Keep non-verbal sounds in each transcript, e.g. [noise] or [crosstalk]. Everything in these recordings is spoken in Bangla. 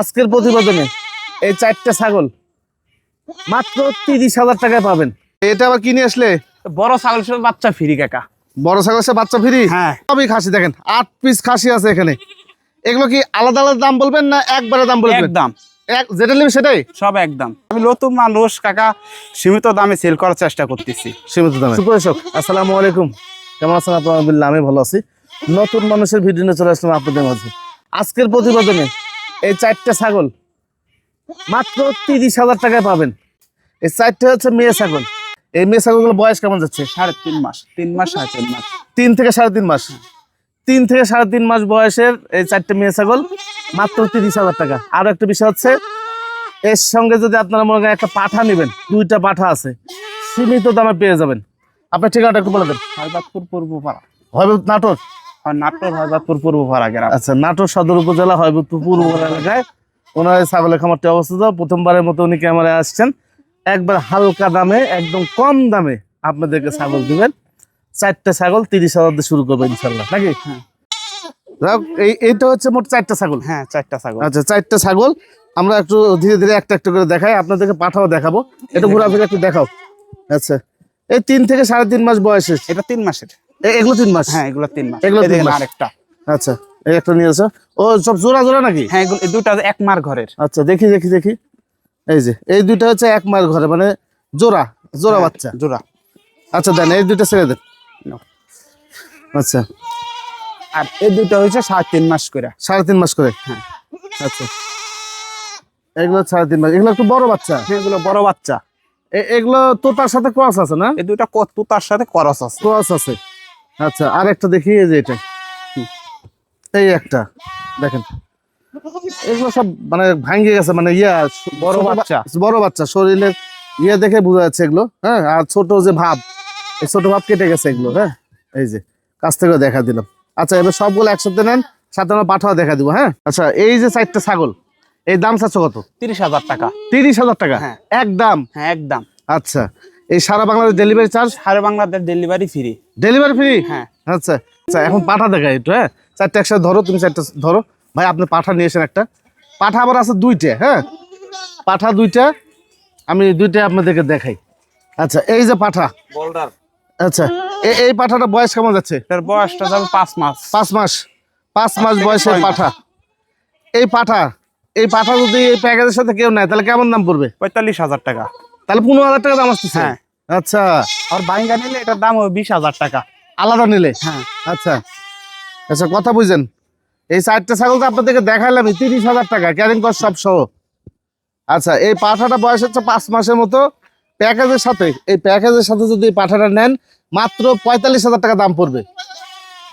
আজকের প্রতিবেদনে এই চারটা ছাগল মাত্র তিরিশ হাজার টাকায় পাবেন। এটা আবার কিনে আসলে? বড় ছাগল সব বাচ্চা ফিরি কাকা। বড় ছাগল সে বাচ্চা ফ্রি? হ্যাঁ। সবই খাসি দেখেন আট পিস খাসি আছে এখানে। এগুলো কি আলাদা আলাদা দাম বলবেন না একবারে দাম বলবেন? দাম এক যেটা নেবে সেটাই? সব একদম। আমি নতুন মানুষ কাকা সীমিত দামে সেল করার চেষ্টা করতেছি। সীমিত দামে। আসসালামু আলাইকুম। কেমন আছেন আপনার? আমি ভালো আছি। নতুন মানুষের ভিডিও নিয়ে চলে আসলাম আপনাদের মাঝে। আজকের প্রতিবেদনে এই চারটে ছাগল। মাত্র তিরিশ হাজার টাকায় পাবেন। এই চারটে হচ্ছে মেয়ে ছাগল। এই মেয়ে ছাগলগুলো বয়স কেমন যাচ্ছে? সাড়ে তিন মাস। তিন মাস সাড়ে তিন মাস। তিন থেকে সাড়ে তিন মাস। তিন থেকে সাড়ে তিন মাস বয়সের এই চারটে মেয়ে ছাগল মাত্র তিরিশ হাজার টাকা। আর একটা বিষয় হচ্ছে এর সঙ্গে যদি আপনারা মনে করেন একটা পাঠা নেবেন দুইটা পাঠা আছে সীমিত দামে পেয়ে যাবেন। আপনার ঠিকানাটা একটু বলে দেন। হরবাদপুর পূর্বপাড়া। হয় নাটোর। নাটোর হরবাদপুর পূর্বপাড়া গ্রাম। আচ্ছা নাটোর সদর উপজেলা এলাকায় ওনার ছাগলের খামারটি অবস্থিত। প্রথমবারের মতো উনি ক্যামেরায় আসছেন। একবার হালকা দামে একদম কম দামে আপনাদেরকে ছাগল দিবেন। চারটে ছাগল তিরিশ হাজার দিয়ে শুরু করবে ইনশাল্লাহ নাকি? হ্যাঁ। এই এইটা হচ্ছে মোট চারটা ছাগল। হ্যাঁ চারটা ছাগল। আচ্ছা চারটা ছাগল। আমরা একটু ধীরে ধীরে একটা একটা করে দেখাই। আপনাদেরকে পাঠাও দেখাবো। একটু ঘোরাফেরা একটু দেখাও। আচ্ছা এই তিন থেকে সাড়ে তিন মাস বয়সের। এটা তিন মাসের। এগুলো তিন মাস? হ্যাঁ এগুলো তিন মাস। এগুলো তিন মাস। আরেকটা। আচ্ছা এই একটা নিয়ে আসো। ও সব জোড়া জোড়া নাকি? হ্যাঁ এগুলো দুটা এক মার ঘরের। আচ্ছা দেখি দেখি দেখি। এই যে এই দুইটা হচ্ছে এক মায়ের ঘরে মানে জোড়া জোড়া হ্যাঁ, বাচ্চা। জোড়া। আচ্ছা দেন এই দুইটা ছেড়ে দেন। আচ্ছা। আর এই দুটো হয়েছে সাড়ে তিন মাস করে। সাড়ে তিন মাস করে? হ্যাঁ। আচ্ছা। এগুলো সাড়ে তিন মাস। এগুলো একটু বড় বাচ্চা? হ্যাঁ, এগুলো বড় বাচ্চা। এগুলো তোতার সাথে ক্রস আছে না? এই দুটা কত তার সাথে করস আছে। ক্রস আছে। আচ্ছা আর একটা দেখি এই যে এটা। এই একটা দেখেন। এগুলো সব মানে ভাঙ্গে গেছে মানে ইয়া বড় বাচ্চা। বড় বাচ্চা শরীরের ইয়ে দেখে বোঝা যাচ্ছে এগুলো হ্যাঁ? আর ছোট যে ভাব এই ছোট ভাব কেটে গেছে এগুলো হ্যাঁ? এই যে কাছ থেকে দেখা দিলাম। আচ্ছা এবার সবগুলো একসাথে নেন সাথে আমরা পাঠাও দেখা দিব হ্যাঁ? আচ্ছা এই যে চারটা ছাগল এই দাম চাচ্ছ কত? তিরিশ হাজার টাকা। তিরিশ হাজার টাকা? হ্যাঁ। এক দাম হ্যাঁ একদম। আচ্ছা। এই সারা বাংলাদেশ ডেলিভারি চার্জ সারা Bangladesh delivery free delivery free হ্যাঁ। আচ্ছা আচ্ছা এখন পাঠা দেখাই একটু হ্যাঁ? চারটে একসাথে ধরো তুমি চারটা ধরো। ভাই আপনি পাঠা নিয়েছেন একটা। পাঠা আবার আছে দুইটা হ্যাঁ? পাঠা দুইটা আমি দুইটা আপনাদেরকে দেখাই। আচ্ছা এই যে পাঠা। বোল্ডার আচ্ছা এই পাঠাটা বয়স কেমন যাচ্ছে? এটার বয়সটা যাবে পাঁচ মাস। পাঁচ মাস। পাঁচ মাস বয়সের পাঠা। এই পাঠা এই পাঠা যদি এই প্যাকেজের সাথে কেউ নেয় তাহলে কেমন দাম পড়বে? পঁয়তাল্লিশ হাজার টাকা। তাহলে পনেরো হাজার টাকা দাম আসতেছে। হ্যাঁ। আচ্ছা। আর বাইঙ্গা নিলে এটার দাম হবে বিশ হাজার টাকা। আলাদা নিলে? হ্যাঁ। আচ্ছা। আচ্ছা কথা বুঝছেন এই চারটে ছাগল তো আপনাদেরকে দেখালাম তিরিশ হাজার টাকা ক্যারিং কস্ট সব সহ। আচ্ছা এই পাঠাটা বয়স হচ্ছে পাঁচ মাসের মতো। প্যাকেজের সাথে এই প্যাকেজের সাথে যদি এই পাঠাটা নেন মাত্র পঁয়তাল্লিশ হাজার টাকা দাম পড়বে।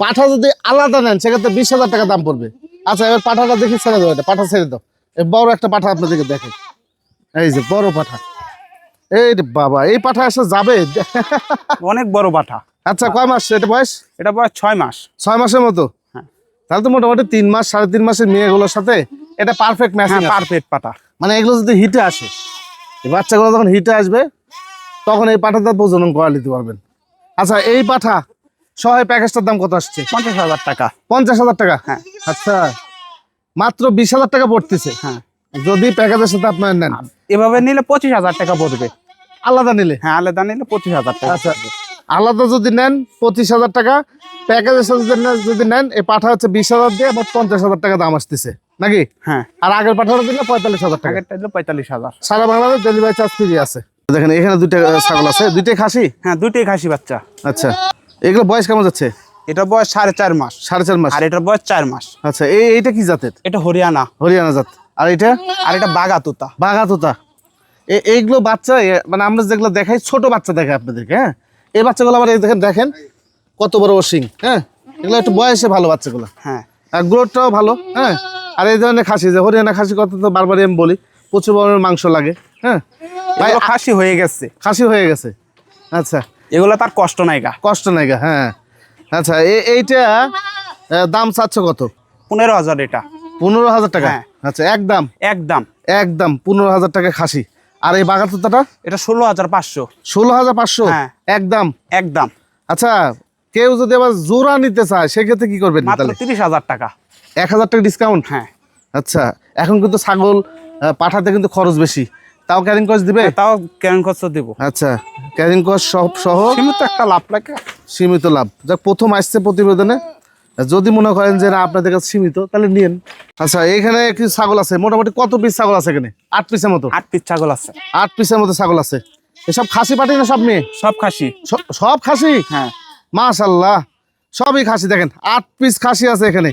পাঠা যদি আলাদা নেন সেক্ষেত্রে বিশ হাজার টাকা দাম পড়বে। আচ্ছা এবার পাঠাটা দেখি ছেড়ে দাও এটা পাঠা ছেড়ে দাও। বড় একটা পাঠা আপনাদেরকে দেখে এই যে বড় পাঠা। এই বাবা এই পাঠা এসে যাবে? অনেক বড় পাঠা। আচ্ছা কয় মাস? এটা বয়স? এটা বয়স ছয় মাস। ছয় মাসের মতো? হ্যাঁ। তাহলে তো মোটামুটি তিন মাস সাড়ে তিন মাসের মেয়েগুলোর সাথে এটা পারফেক্ট ম্যাচিং পারফেক্ট পাঠা। মানে এগুলো যদি হিটে আসে এই বাচ্চাগুলো যখন হিটে আসবে তখন এই পাঠাটা প্রজনন করা নিতে পারবেন। আচ্ছা এই পাঠা সহায় প্যাকেজটার দাম কত আসছে? পঞ্চাশ হাজার টাকা। পঞ্চাশ হাজার টাকা? হ্যাঁ। আচ্ছা মাত্র বিশ হাজার টাকা পড়তেছে। হ্যাঁ। যদি প্যাকেজের সাথে আপনার নেন। এভাবে নিলে পঁচিশ হাজার টাকা পড়বে। আলাদা নিলে? হ্যাঁ আলাদা নিলে পঁচিশ হাজার টাকা। আচ্ছা আলাদা যদি নেন পঁচিশ হাজার টাকা প্যাকেজের সাথে যদি নেন- এই পাঠা হচ্ছে বিশ হাজার দিয়ে মোট পঞ্চাশ হাজার টাকা দাম আসতেছে। নাকি? হ্যাঁ। আর আগের পাঠাটা দিলে পঁয়তাল্লিশ হাজার টাকা। দিলে পঁয়তাল্লিশ হাজার। সারা বাংলাদেশ ডেলিভারি চার্জ ফ্রি আছে। দেখেন এখানে দুইটা ছাগল আছে। দুইটাই খাসি? হ্যাঁ দুইটাই খাসি বাচ্চা। আচ্ছা। এগুলো বয়স কেমন যাচ্ছে? এটা বয়স সাড়ে চার মাস। সাড়ে চার মাস। আর এটার বয়স চার মাস। আচ্ছা এই এইটা কি জাতের? এটা হরিয়ানা। হরিয়ানা জাত। আর এটা? আর এটা বাগা তোতা। বাঘা তোতা। এইগুলো বাচ্চা মানে আমরা যেগুলো দেখাই ছোট বাচ্চা দেখাই আপনাদেরকে হ্যাঁ? এই বাচ্চাগুলো আবার এই দেখেন দেখেন কত বড় ওসিং হ্যাঁ? এগুলো একটু বয়সে ভালো বাচ্চাগুলো। হ্যাঁ। আর গ্রোথটাও ভালো হ্যাঁ? আর এই ধরনের খাসি যে হরিয়ানা খাসি কত তো বারবারই আমি বলি প্রচুর পরিমাণের মাংস লাগে হ্যাঁ? ভাই খাসি হয়ে গেছে। খাসি হয়ে গেছে। আচ্ছা। এগুলো তার কষ্ট নাই গা। কষ্ট নাই গা, হ্যাঁ। আচ্ছা এইটা দাম চাচ্ছ কত? পনেরো হাজার এটা। পনেরো হাজার টাকা? হ্যাঁ। আচ্ছা একদম। একদম। একদম পনেরো হাজার টাকা খাসি। আর এই বাগাতুতাটা এটা ষোলো হাজার পাঁচশো। ষোলো হাজার পাঁচশো? হ্যাঁ। একদম? একদম। আচ্ছা কেউ যদি আবার জোড়া নিতে চায় সেক্ষেত্রে কি করবেন তাহলে? তিরিশ হাজার টাকা। এক হাজার টাকা ডিসকাউন্ট হ্যাঁ। আচ্ছা এখন কিন্তু ছাগল পাঠাতে কিন্তু খরচ বেশি। তাও ক্যারিং কস্ট দিবে? তাও কেন খরচ দেবো। আচ্ছা ক্যারিং কস্ট সব সহ সীমিত একটা লাভ লাগে সীমিত লাভ। যাক প্রথম আসছে প্রতিবেদনে। যদি মনে করেন যে না আপনাদের কাছে সীমিত তাহলে নিন আচ্ছা এখানে কি ছাগল আছে? মোটামুটি কত পিস ছাগল আছে এখানে? আট পিসের মতো? আট পিস ছাগল আছে। আট পিসের মতো ছাগল আছে। এসব খাসি পাটি না সব মেয়ে? সব খাসি। সব খাসি? হ্যাঁ। মাশাল্লাহ সবই খাসি দেখেন। আট পিস খাসি আছে এখানে।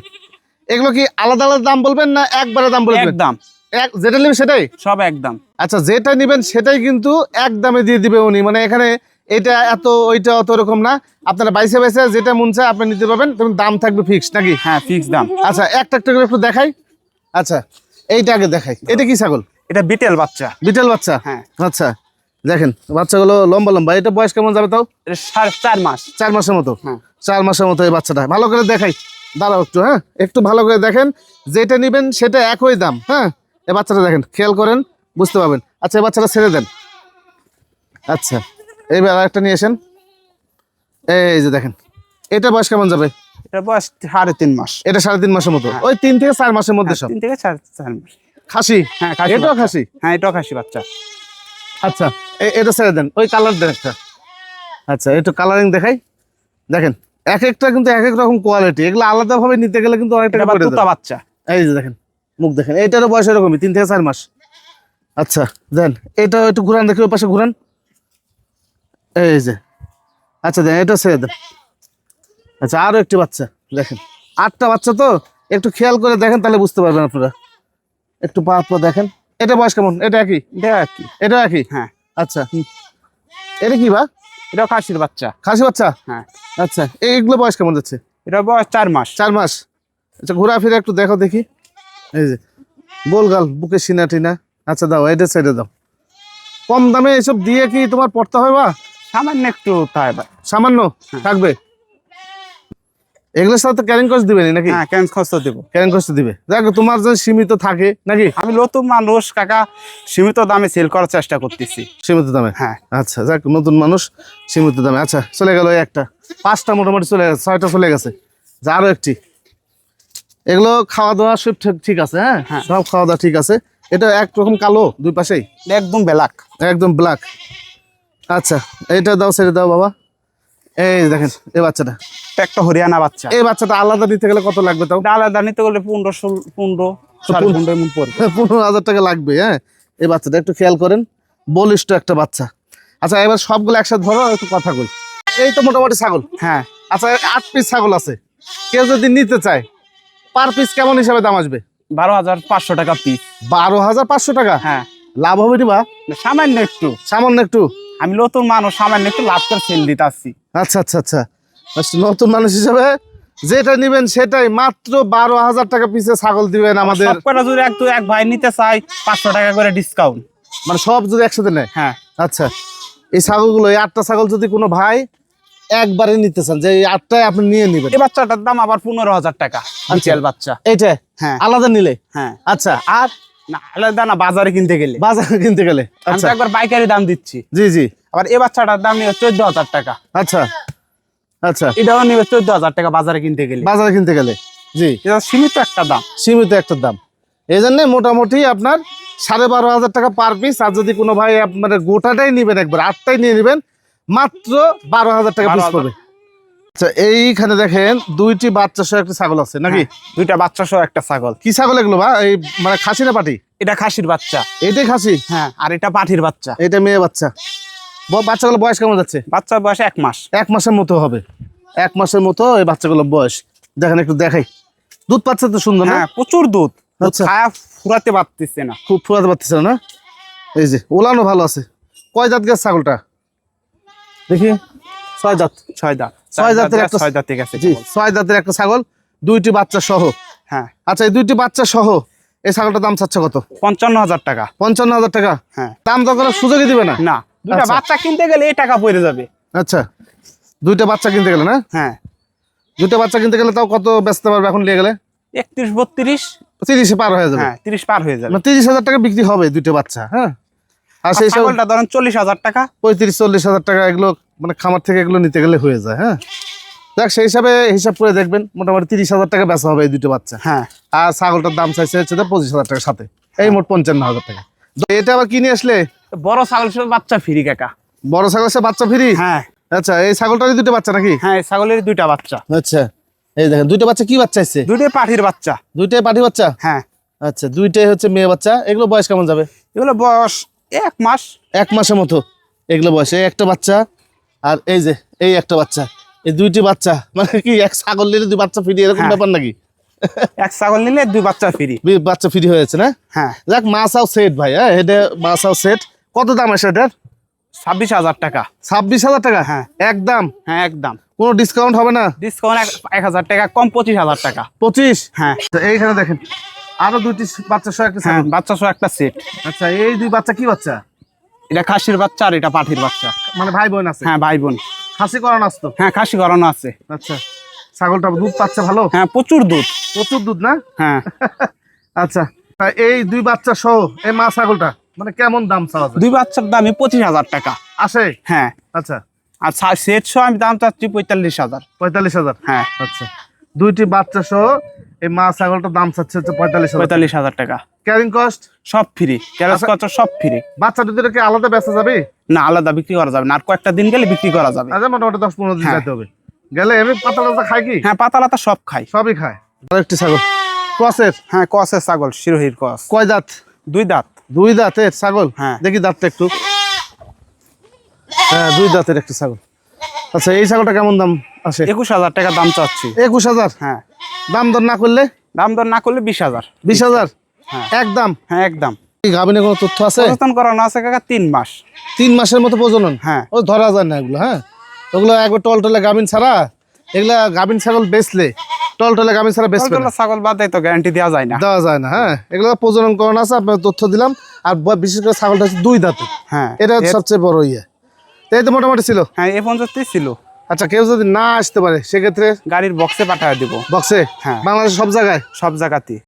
এগুলো কি আলাদা আলাদা দাম বলবেন না একবারে দাম বলবেন? দাম এক যেটা নেবেন সেটাই? সব একদম। আচ্ছা যেটা নেবেন সেটাই কিন্তু এক দামে দিয়ে দিবে উনি। মানে এখানে এটা এত ওইটা অত এরকম না। আপনারা বাইসে বাইসে যেটা মন চায় আপনি নিতে পারবেন। তখন দাম থাকবে ফিক্সড নাকি? হ্যাঁ ফিক্স দাম। আচ্ছা একটা একটা করে একটু দেখাই। আচ্ছা এইটা আগে দেখাই। এটা কি ছাগল? এটা বিটেল বাচ্চা। বিটেল বাচ্চা? হ্যাঁ। আচ্ছা দেখেন বাচ্চাগুলো লম্বা লম্বা। এটা বয়স কেমন যাবে তাও? চার মাস। চার মাসের মতো? হ্যাঁ। চার মাসের মতো এই বাচ্চাটা। ভালো করে দেখাই। দাঁড়াও একটু হ্যাঁ? একটু ভালো করে দেখেন। যেটা নেবেন সেটা একই দাম হ্যাঁ? এই বাচ্চাটা দেখেন খেয়াল করেন বুঝতে পারবেন। আচ্ছা এই বাচ্চাটা ছেড়ে দেন। আচ্ছা। এইবার আরেকটা নিয়ে আসেন। এই যে দেখেন এটা বয়স কেমন যাবে? এটা বয়স সাড়ে তিন মাস। এটা সাড়ে তিন মাসের মতো। হ্যাঁ। ওই তিন থেকে চার মাসের মধ্যে সব। তিন থেকে চার চার মাস। খাসি? হ্যাঁ খাসি এটাও খাসি? হ্যাঁ এটাও খাসি বাচ্চা। আচ্ছা এটা ছেড়ে দেন। ওই কালার দেন একটা। আচ্ছা একটু কালারিং দেখাই। দেখেন এক একটা কিন্তু এক এক রকম কোয়ালিটি এগুলো আলাদাভাবে নিতে গেলে কিন্তু অনেক টাকা পড়ে বাচ্চা। এই যে দেখেন মুখ দেখেন। এইটারও বয়স এরকমই তিন থেকে চার মাস। আচ্ছা দেন এটা একটু ঘুরান দেখি ওই পাশে ঘুরান। এই যে। আচ্ছা দেন এটা ছেড়ে দেন আচ্ছা আরও একটি বাচ্চা দেখেন। আটটা বাচ্চা তো একটু খেয়াল করে দেখেন তাহলে বুঝতে পারবেন আপনারা। একটু পা পা দেখেন। এটা বয়স কেমন? এটা একই? এটা কি এটা একই? হ্যাঁ। আচ্ছা এটা কি বা? এটাও খাসির বাচ্চা। খাসি বাচ্চা? হ্যাঁ। আচ্ছা এইগুলো বয়স কেমন যাচ্ছে? এটা বয়স চার মাস। চার মাস। আচ্ছা ঘোরাফেরা একটু দেখো দেখি। এই যে গোলগাল বুকে সিনা টিনা। আচ্ছা দাও এটা সাইডে দাও। কম দামে এসব দিয়ে কি তোমার পড়তে হয় বা? সামান্য একটু তাই সামান্য? থাকবে? এগুলোর সাথে ক্যারিং দিবে নাকি? হ্যাঁ খরচ দেবো। ক্যারিং কস্ট দিবে। দেখো তোমার যে সীমিত থাকে নাকি? আমি নতুন মানুষ কাকা সীমিত দামে সেল করার চেষ্টা করতেছি। সীমিত দামে? হ্যাঁ। আচ্ছা যাক নতুন মানুষ সীমিত দামে। আচ্ছা চলে গেল একটা। পাঁচটা মোটামুটি চলে গেছে ছয়টা চলে গেছে। যা একটি। এগুলো খাওয়া দাওয়া সব ঠিক- ঠিক আছে হ্যাঁ? হ্যাঁ। সব খাওয়া দাওয়া ঠিক আছে। এটা একরকম কালো দুই পাশেই? একদম বেলাক একদম ব্ল্যাক আচ্ছা এইটা দাও ছেড়ে দাও বাবা। এই দেখেন এই বাচ্চাটা। একটা হরিয়ানা বাচ্চা। এই বাচ্চাটা আলাদা নিতে গেলে কত লাগবে তাও? আলাদা নিতে গেলে পনেরো ষোলো পনেরো পনেরো। পনেরো এমন পড়বে। পনেরো হাজার টাকা লাগবে হ্যাঁ? এই বাচ্চাটা একটু খেয়াল করেন বলিষ্ঠ একটা বাচ্চা। আচ্ছা এবার সবগুলো একসাথে ধরো একটু কথা কই এই তো মোটামুটি ছাগল। হ্যাঁ। আচ্ছা আট পিস ছাগল আছে। কেউ যদি নিতে চায় পার পিস কেমন হিসাবে দাম আসবে? বারো হাজার পাঁচশো টাকা পিস বারো হাজার পাঁচশো টাকা? হ্যাঁ। লাভ হবে নি বা? সামান্য একটু। সামান্য একটু? আমি নতুন মানুষ সামান্য একটু লাভ করে সেল দিতে আসছি আচ্ছা আচ্ছা আচ্ছা। আচ্ছা, নতুন মানুষ হিসাবে যেটা নিবেন সেটাই মাত্র বারো হাজার টাকা পিসে ছাগল দিবেন আমাদের সব কটা যদি এক এক ভাই নিতে চাই পাঁচশো টাকা করে ডিসকাউন্ট মানে সব যদি একসাথে নেয়? হ্যাঁ। আচ্ছা এই ছাগলগুলো এই আটটা ছাগল যদি কোনো ভাই একবারে নিতে চান যে এই আটটাই আপনি নিয়ে নেবেন। এই বাচ্চাটার দাম আবার পনেরো হাজার টাকা বাচ্চা। এইটা? হ্যাঁ। আলাদা নিলে? হ্যাঁ। আচ্ছা। আর না আলাদা না বাজারে কিনতে গেলে। বাজারে কিনতে গেলে। আচ্ছা তো একবার পাইকারি দাম দিচ্ছি। জি জি। আবার এই বাচ্চাটার দাম নিবে চোদ্দ হাজার টাকা। আচ্ছা। আচ্ছা। এটাও নিবে চোদ্দ হাজার টাকা বাজারে কিনতে গেলে। বাজারে কিনতে গেলে। জি। এটা সীমিত একটা দাম। সীমিত একটা দাম। এই জন্য মোটামুটি আপনার সাড়ে বারো হাজার টাকা পার পিস আর যদি কোনো ভাই আপনার গোটাটাই নেবেন একবার আটটাই নিয়ে নেবেন মাত্র বারো হাজার টাকা পিস 12,000 পড়বে। আচ্ছা এইখানে দেখেন দুইটি বাচ্চা সহ একটা ছাগল আছে নাকি? হ্যাঁ, দুইটা বাচ্চা সহ একটা ছাগল। কি ছাগল এগুলো বা এই মানে খাসি না পাটি? এটা খাসির বাচ্চা। এইটাই খাসি? হ্যাঁ আর এটা পাঠির বাচ্চা। এটা মেয়ে বাচ্চা। বাচ্চাগুলো বয়স কেমন যাচ্ছে? বাচ্চার বয়স এক মাস। এক মাসের মতো হবে। এক মাসের মতো এই বাচ্চাগুলো বয়স। দেখেন একটু দেখাই। দুধ পাচ্ছে তো সুন্দর না? হ্যাঁ প্রচুর দুধ। দুধ আচ্ছা। ফুরাতে পারতেছে না। খুব ফুরাতে পারতেছে না এই যে ওলানো ভালো আছে। কয় জাত গেছে ছাগলটা? দেখি। ছয় জাত ছয় দাঁত। ছয় দাঁতের একটা- ছয় দাঁতে জি ছয় জাতের একটা ছাগল দুইটি বাচ্চা সহ। হ্যাঁ। আচ্ছা এই দুইটি বাচ্চা সহ এই ছাগলটার দাম চাচ্ছে কত? পঞ্চান্ন হাজার টাকা। পঞ্চান্ন হাজার টাকা? হ্যাঁ। দাম দর করার সুযোগই দিবে না? না দুটা আচ্ছা। বাচ্চা কিনতে গেলে এই টাকা পড়ে যাবে। আচ্ছা দুইটা বাচ্চা কিনতে গেলে না? হ্যাঁ। দুইটা বাচ্চা কিনতে গেলে তাও কত বেচতে পারবে এখন নিয়ে গেলে? একত্রিশ বত্রিশ। তিরিশে পার হয়ে যাবে। হ্যাঁ তিরিশ পার হয়ে যাবে। তিরিশ হাজার টাকা বিক্রি হবে দুইটা বাচ্চা হ্যাঁ। আর আর সেই ছাগলটা ধরেন চল্লিশ হাজার টাকা। পঁয়ত্রিশ চল্লিশ হাজার টাকা এগুলো মানে খামার থেকে এগুলো নিতে গেলে হয়ে যায় হ্যাঁ? দেখ সেই হিসাবে হিসাব করে দেখবেন মোটামুটি তিরিশ হাজার টাকা বেচা হবে এই দুটো বাচ্চা। হ্যাঁ। আর ছাগলটার দাম চাইছে হচ্ছে পঁচিশ হাজার টাকার সাথে। এই মোট পঞ্চান্ন হাজার টাকা। এটা আবার কিনে আসলে? বড় ছাগল সব বাচ্চা ফ্রি কাকা। বড় ছাগল সে বাচ্চা ফ্রি? হ্যাঁ। আচ্ছা এই ছাগলটারই দুটো বাচ্চা নাকি? হ্যাঁ এই ছাগলের দুইটা বাচ্চা। আচ্ছা এই দেখেন দুইটা বাচ্চা কি বাচ্চা আছে? দুইটাই পাঠির বাচ্চা। দুইটাই পাঠি বাচ্চা? হ্যাঁ। আচ্ছা দুইটাই হচ্ছে মেয়ে বাচ্চা। এগুলো বয়স কেমন যাবে? এগুলো বয়স এক মাস। এক মাসের মতো। এগুলো বয়স একটা বাচ্চা আর এই যে এই একটা বাচ্চা। এই দুইটি বাচ্চা মানে কি এক ছাগল নিলে দুই বাচ্চা ফিরি এরকম হ্যাঁ। ব্যাপার নাকি? এক ছাগল নিলে দুই বাচ্চা ফ্রি বি- বাচ্চা ফ্রি হয়েছে না? হ্যাঁ। যাক মাছাও সেট ভাই হ্যাঁ এটা মাছাও সেট কত দাম আছে এটার? ছাব্বিশ হাজার টাকা। ছাব্বিশ হাজার টাকা? হ্যাঁ। একদম হ্যাঁ একদম কোনো ডিসকাউন্ট হবে না? ডিসকাউন্ট এক হাজার টাকা কম পঁচিশ হাজার টাকা। পঁচিশ? হ্যাঁ। এইখানে দেখেন আরও দুইটি বাচ্চা সহ একটা হ্যাঁ বাচ্চা সহ একটা সেট আচ্ছা এই দুই বাচ্চা কি বাচ্চা? এটা খাসির বাচ্চা আর এটা পাঠির বাচ্চা। মানে ভাই বোন আছে? হ্যাঁ ভাই বোন খাসি করানো আসতো হ্যাঁ খাসি করানো আছে। আচ্ছা। ছাগলটা দুধ পাচ্ছে ভালো? হ্যাঁ প্রচুর দুধ। প্রচুর দুধ না? হ্যাঁ। [laughs] আচ্ছা। এই দুই বাচ্চা সহ এই মা ছাগলটা মানে কেমন দাম চাওয়া যায়? দুই বাচ্চার দামই পঁচিশ হাজার টাকা। আসে? হ্যাঁ। আচ্ছা। আর সেট সহ আমি দাম চাচ্ছি পঁয়তাল্লিশ হাজার। পঁয়তাল্লিশ হাজার? হ্যাঁ। আচ্ছা। দুইটি বাচ্চা সহ এই মা ছাগলটার দাম চাচ্ছে হচ্ছে পঁয়তাল্লিশ পঁয়তাল্লিশ হাজার টাকা। ক্যারিং কস্ট সব ফ্রি ক্যারেজ আচ্ছা। খরচ সব ফ্রি বাচ্চা দুধের কি আলাদা বেচা যাবে? না আলাদা বিক্রি করা যাবে না। আর কয়েকটা দিন গেলে বিক্রি করা যাবে। আচ্ছা মোটামুটি দশ পনেরো দিন হ্যাঁ। যেতে হবে। গেলে এমনি পাতা টাতা খায় কি? হ্যাঁ পাতা লাতা সব খাই সবই খায়। আরেকটি ছাগল। ক্রসের হ্যাঁ কসের ছাগল শিরোহির কস। কয় দাঁত? দুই দাঁত। দুই দাঁতের ছাগল? হ্যাঁ। দেখি দাঁতটা একটু। হ্যাঁ দুই দাঁতের একটা ছাগল। আচ্ছা এই ছাগলটা কেমন দাম আসে? একুশ হাজার টাকা দাম চাচ্ছি। একুশ হাজার? হ্যাঁ। দাম দর না করলে? দাম দর না করলে বিশ হাজার। বিশ হাজার? হ্যাঁ। একদম হ্যাঁ একদম এই গাভিনে কোনো তথ্য আছে? করানো আছে কাকা তিন মাস। তিন মাসের মতো প্রজনন? হ্যাঁ। ও ধরা যায় না এগুলো হ্যাঁ? ওগুলো একবার টলটলে গাভিন ছাড়া এগুলা গাভিন ছাগল বেচলে টলটলে গাভিন ছাড়া বেচবে না। টলটলা ছাগল বাদে তো গ্যারান্টি দেওয়া যায় না। দেওয়া যায় না হ্যাঁ? এগুলো প্রজনন করানো আছে আপনার তথ্য দিলাম। আর বিশেষ করে ছাগলটা হচ্ছে দুই দাঁতে হ্যাঁ। এটা সবচেয়ে বড় ইয়ে। এই তো মোটামুটি ছিল? হ্যাঁ এ পর্যন্তই ছিল। আচ্ছা কেউ যদি না আসতে পারে সেক্ষেত্রে গাড়ির বক্সে পাঠিয়ে দিব। বক্সে হ্যাঁ। বাংলাদেশের সব জায়গায়? সব জায়গাতে